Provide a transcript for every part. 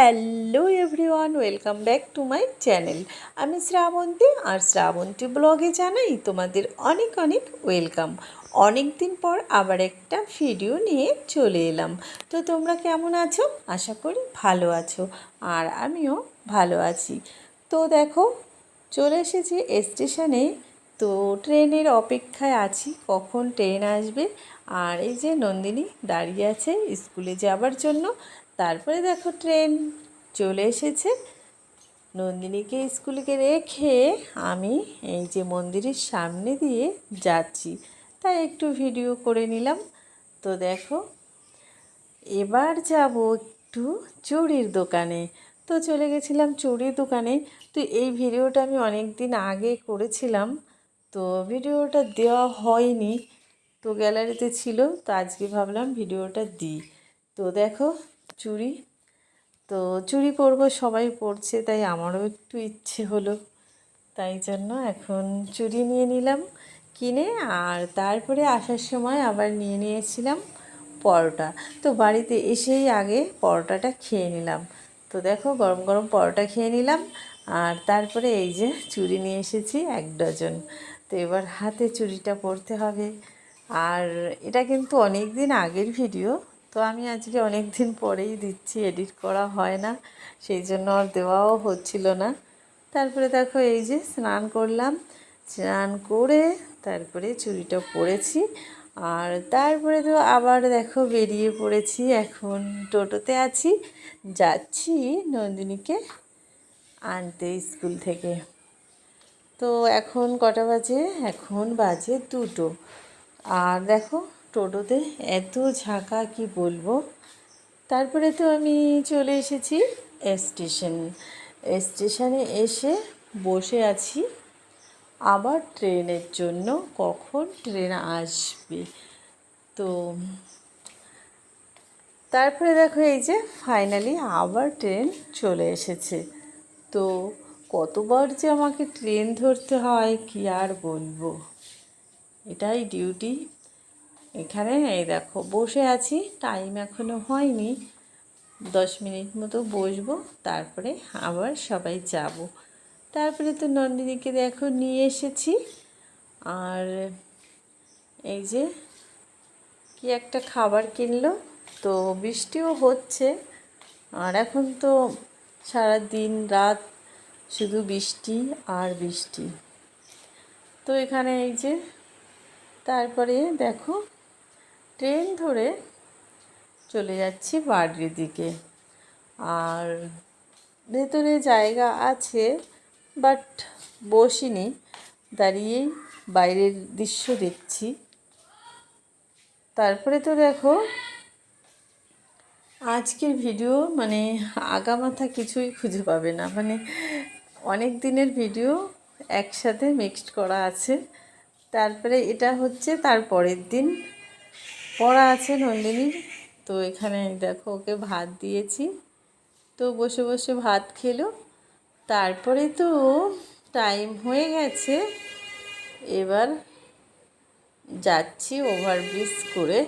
Hello everyone, welcome back to my channel. আমি শ্রাবন্তী আর শ্রাবন্তী ব্লগে জানাই তোমাদের অনেক অনেক ওয়েলকাম। অনেক দিন পর আবার একটা ভিডিও নিয়ে চলে এলাম। তো তোমরা কেমন আছো? আশা করি ভালো আছো আর আমিও ভালো আছি। তো দেখো, চলে এসেছি স্টেশনে। তো ট্রেনের অপেক্ষায় আছি, কখন ট্রেন আসবে? আর এই যে নন্দিনী দাঁড়িয়ে আছে স্কুলে যাবার জন্য। তারপরে দেখো ট্রেন চলে এসেছে। নন্দিনীকে স্কুলকে রেখে আমি এই যে মন্দিরের সামনে দিয়ে যাচ্ছি। তাই একটু ভিডিও করে নিলাম। তো দেখো, এবার যাব একটু চুড়ির দোকানে। তো চলে গেছিলাম চুড়ির দোকানে। তো এই ভিডিওটা আমি অনেক দিন আগে করেছিলাম। তো ভিডিওটা দেওয়া হয়নি। তো গ্যালারিতে ছিল, তো আজকে ভাবলাম ভিডিওটা দিই। তো দেখো চুড়ি। তো চুড়ি পরবো, সবাই পরছে, তাই আমারও একটু ইচ্ছে হলো। তাই জন্য এখন চুড়ি নিয়ে নিলাম, কিনে আর তারপরে আসার সময় আবার নিয়ে নিয়েছিলাম পরোটা। তো বাড়িতে এসেই আগে পরোটাটা খেয়ে নিলাম। তো দেখো, গরম গরম পরোটা খেয়ে নিলাম আর তারপরে এই যে চুড়ি নিয়ে এসেছি এক ডজন। তো এবার হাতে চুড়িটা পরতে হবে। আর এটা কিন্তু অনেক দিন আগের ভিডিও তো আমি আজকে অনেক দিন পরেই দিচ্ছি এডিট করা হয় না, সেই জন্য আর দেওয়াও হচ্ছিল না। তারপরে দেখো এই যে স্নান করলাম, স্নান করে তারপরে চুড়িটা পরেছি, আর তারপরে তো আবার দেখো বেরিয়ে পড়েছি, এখন টোটোতে আছি, যাচ্ছি নন্দিনীকে আনতে স্কুল থেকে। তো এখন কটা বাজে? এখন বাজে দুটো। আর দেখো টোটোতে এত ঝাঁকা কি বলব? তারপরে তো আমি চলে এসেছি স্টেশন, স্টেশনে এসে বসে আছি। আবার ট্রেনের জন্য কখন ট্রেন আসবে? তো তারপরে দেখো এই যে ফাইনালি আবার ট্রেন চলে এসেছে। তো কতবার যে আমাকে ট্রেন ধরতে হয় কি আর বলব? এটাই ডিউটি এখানে এই দেখো, বসে আছি। টাইম এখনও হয়নি। দশ মিনিট মতো বসবো, তারপরে আবার সবাই যাব। তারপরে তো নন্দিনীকে দেখো নিয়ে এসেছি। আর এই যে কি একটা খাবার কিনলো, তো বৃষ্টিও হচ্ছে। আর এখন তো সারা দিন রাত শুধু বৃষ্টি আর বৃষ্টি। তো এখানে এই যে, তারপরে দেখো ট্রেন ধরে চলে যাচ্ছি বাড়ির দিকে। আর ভেতরে জায়গা আছে বাট বসিনি। দাঁড়িয়েই বাইরের দৃশ্য দেখছি। তারপরে তো দেখো, আজকের ভিডিও মানে আগামাথা কিছুই খুঁজে পাবে না। মানে অনেক দিনের ভিডিও একসাথে মিক্সড করা আছে। তারপরে এটা হচ্ছে তার পরের দিন। পড়া আছে নন্দিনীর তো এখানে দেখো ওকে ভাত দিয়েছি। তো বসে বসে ভাত খেলো। তারপরে তো টাইম হয়ে গেছে। এবার যাচ্ছি ওভারব্রিজ করে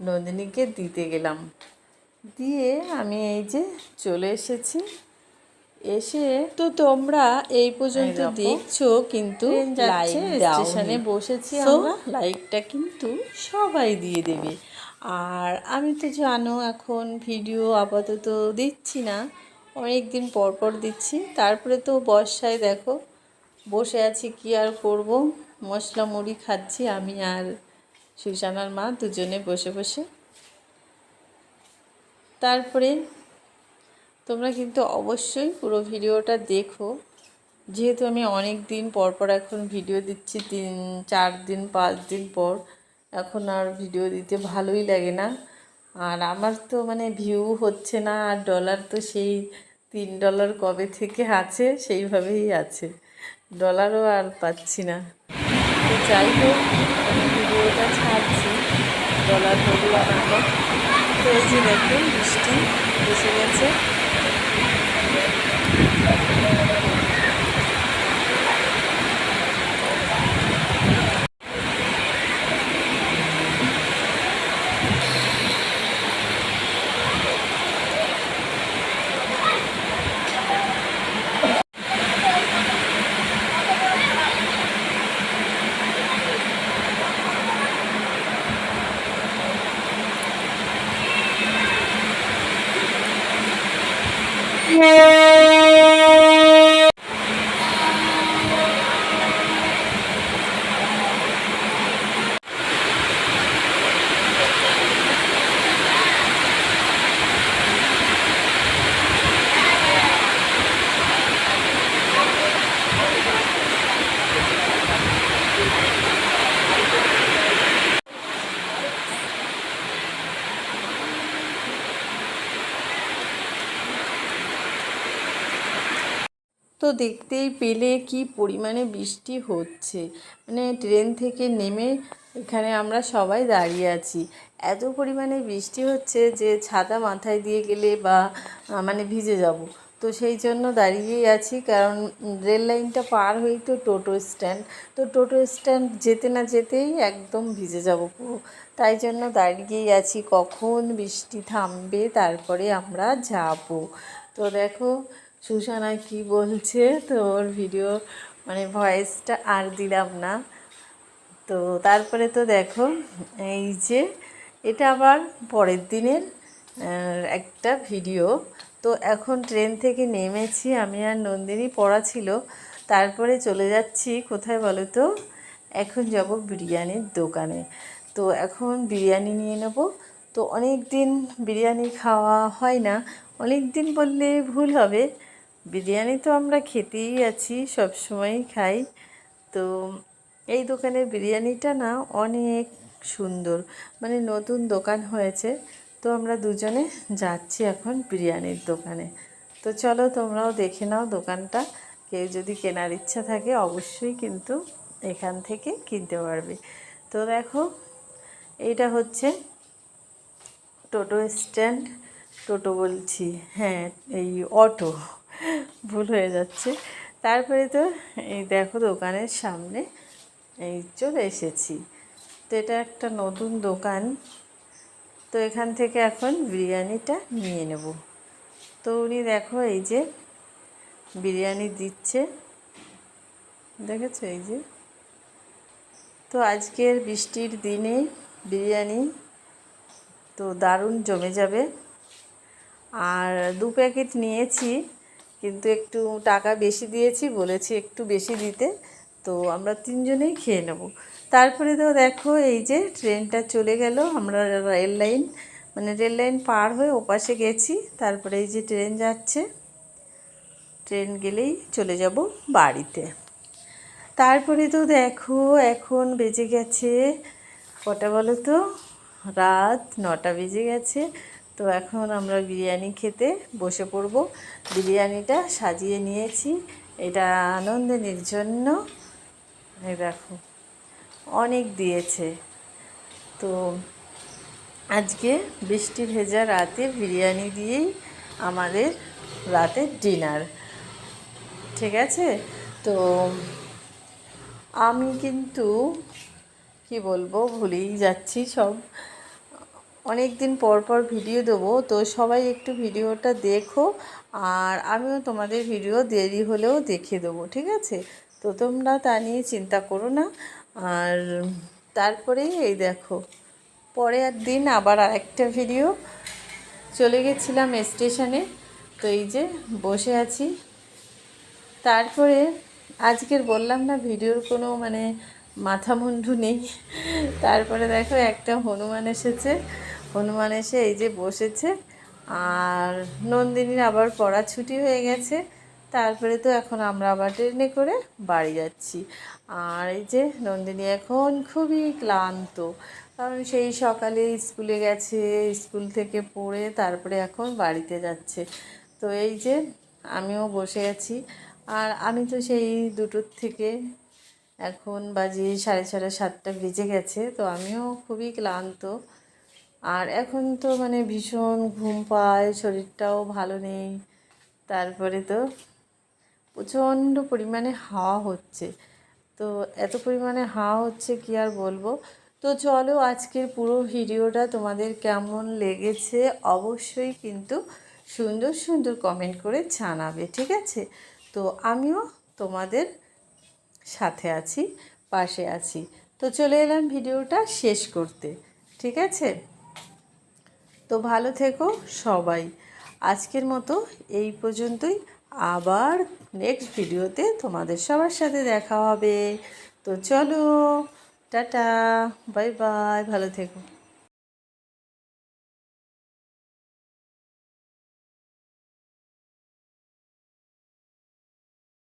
নন্দিনীকে দিতে গেলাম। দিয়ে আমি এই যে চলে এসেছি। এসে তো তোমরা এই পর্যন্ত দেখছ কিন্তু স্টেশনে বসেছি আমরা। লাইকটা কিন্তু সবাই দিয়ে দেবে। আর আমি তো জানো এখন ভিডিও আপাতত দিচ্ছি না। অনেক দিন পর পর দিচ্ছি। তারপরে তো বর্ষায় দেখো বসে আছি কি আর করব? মশলা মুড়ি খাচ্ছি আমি আর সুজানার মা দুজনে বসে বসে। তারপরে তোমরা কিন্তু অবশ্যই পুরো ভিডিওটা দেখো। যেহেতু আমি অনেক দিন পর পর এখন ভিডিও দিচ্ছি, তিন, চার দিন, পাঁচ দিন পর এখন আর ভিডিও দিতে ভালোই লাগে না। আর আমার তো মানে ভিউ হচ্ছে না, আর ডলার তো সেই তিন ডলার কবে থেকে আছে, সেইভাবেই আছে। ডলারও আর পাচ্ছি না। তো যাই হোক, আমি ভিডিওটা ছাড়ছি। ডলার হলো আমার, তো এই বৃষ্টি এসে গেছে। Yeah. তো দেখতেই পেলে কি পরিমাণে বৃষ্টি হচ্ছে। মানে ট্রেন থেকে নেমে এখানে আমরা সবাই দাঁড়িয়ে আছি। এত পরিমাণে বৃষ্টি হচ্ছে যে ছাতা মাথায় দিয়ে গেলে বা মানে ভিজে যাব। তো সেই জন্য দাঁড়িয়েই আছি, কারণ রেল লাইনটা পার হয়েই তো টোটো স্ট্যান্ড। তো টোটো স্ট্যান্ড যেতে না যেতেই একদম ভিজে যাব পুরো। তাই জন্য দাঁড়িয়েই আছি, কখন বৃষ্টি থামবে তারপরে আমরা যাব। তো দেখো সুসানা কি বলছে? তো ওর ভিডিও মানে ভয়েসটা আর দিলাম না। তো তারপরে তো দেখো, এই যে এটা আবার পরের দিনের একটা ভিডিও তো এখন ট্রেন থেকে নেমেছি, আমি আর নন্দিনী পড়া ছিল। তারপরে চলে যাচ্ছি, কোথায় বলো তো? এখন যাব বিরিয়ানির দোকানে। তো এখন বিরিয়ানি নিয়ে নেব। তো অনেক দিন বিরিয়ানি খাওয়া হয় না। অনেক দিন বললে ভুল হবে। বিরিয়ানি তো আমরা খেতেই আছি, সব সময়ই খাই। তো এই দোকানের বিরিয়ানিটা না অনেক সুন্দর মানে নতুন দোকান হয়েছে। তো আমরা দুজনে যাচ্ছি এখন বিরিয়ানির দোকানে। তো চলো তোমরাও দেখে নাও দোকানটা। কেউ যদি কেনার ইচ্ছা থাকে অবশ্যই কিন্তু এখান থেকে কিনতে পারবে। তো দেখো, এইটা হচ্ছে টোটো স্ট্যান্ড। টোটো বলছি হ্যাঁ এই অটো। ভুল হয়ে যাচ্ছে। তারপরে তো এই দেখো দোকানের সামনে এই চলে এসেছি। তো এটা একটা নতুন দোকান। তো এখান থেকে এখন বিরিয়ানিটা নিয়ে নেব। তো উনি দেখো এই যে বিরিয়ানি দিচ্ছে। দেখেছ এই যে? তো আজকের বৃষ্টির দিনে বিরিয়ানি তো দারুণ জমে যাবে। আর দু প্যাকেট নিয়েছি। কিন্তু একটু টাকা বেশি দিয়েছি, বলেছি একটু বেশি দিতে, তো আমরা তিনজনেই খেয়ে নেব। তারপরে তো দেখো এই যে ট্রেনটা চলে গেল, আমরা রেল লাইন মানে রেল লাইন পার হয়ে ওপাশে গেছি, তারপরে এই যে ট্রেন যাচ্ছে, ট্রেন গেলেই চলে যাব বাড়িতে। তারপরে তো দেখো এখন বেজে গেছে, কটা বলো তো? রাত নটা বেজে গেছে তো এখন আমরা বিরিয়ানি খেতে বসে পড়ব। বিরিয়ানিটা সাজিয়ে নিয়েছি। এটা আনন্দিনীর জন্য। দেখো, অনেক দিয়েছে। তো আজকে বৃষ্টি ভেজা রাতে বিরিয়ানি দিয়েই আমাদের রাতের ডিনার। ঠিক আছে? তো আমি কিন্তু, কি বলব, ভুলেই যাচ্ছি সব। অনেক দিন পর পর ভিডিও দেবো, তো সবাই একটু ভিডিওটা দেখো আর আমিও তোমাদের ভিডিও দেরি হলেও দেখে দেবো, ঠিক আছে? তো তোমরা তা নিয়ে চিন্তা করো না। আর তারপরে এই দেখো, পরের দিন আবার আরেকটা ভিডিও। চলে গেছিলাম স্টেশনে, তো এই যে বসে আছি। তারপরে আজকের বললাম না ভিডিওর কোনো মানে মাথা মুন্ডু নেই। তারপরে দেখো একটা হনুমান এসেছে। হনুমান এসে এই যে বসেছে, আর নন্দিনীর আবার পড়া ছুটি হয়ে গেছে, তারপরে তো এখন আমরা আবার ট্রেনে করে বাড়ি যাচ্ছি। আর এই যে নন্দিনী এখন খুবই ক্লান্ত, কারণ সেই সকালে স্কুলে গেছে, স্কুল থেকে পড়ে তারপরে এখন বাড়িতে যাচ্ছে। তো এই যে আমিও বসে আছি, আর আমি তো সেই দুটোর থেকে এখন বাজে সাড়ে সাড়ে সাতটা বেজে গেছে, তো আমিও খুবই ক্লান্ত। আর এখন তো মানে ভীষণ ঘুম পায়, শরীরটাও ভালো নেই। তারপরে তো প্রচণ্ড পরিমাণে হাওয়া হচ্ছে। তো এত পরিমাণে হাওয়া হচ্ছে কি আর বলব? তো চলো আজকের পুরো ভিডিওটা তোমাদের কেমন লেগেছে অবশ্যই কিন্তু সুন্দর সুন্দর কমেন্ট করে জানাবে, ঠিক আছে? তো আমিও তোমাদের সাথে আছি, পাশে আছি। তো চলে এলাম ভিডিওটা শেষ করতে, ঠিক আছে? তো ভালো থেকো সবাই। আজকের মতো এই পর্যন্তই। আবার নেক্সট ভিডিওতে তোমাদের সবার সাথে দেখা হবে। তো চলো, টাটা বাই বাই ভালো থেকো।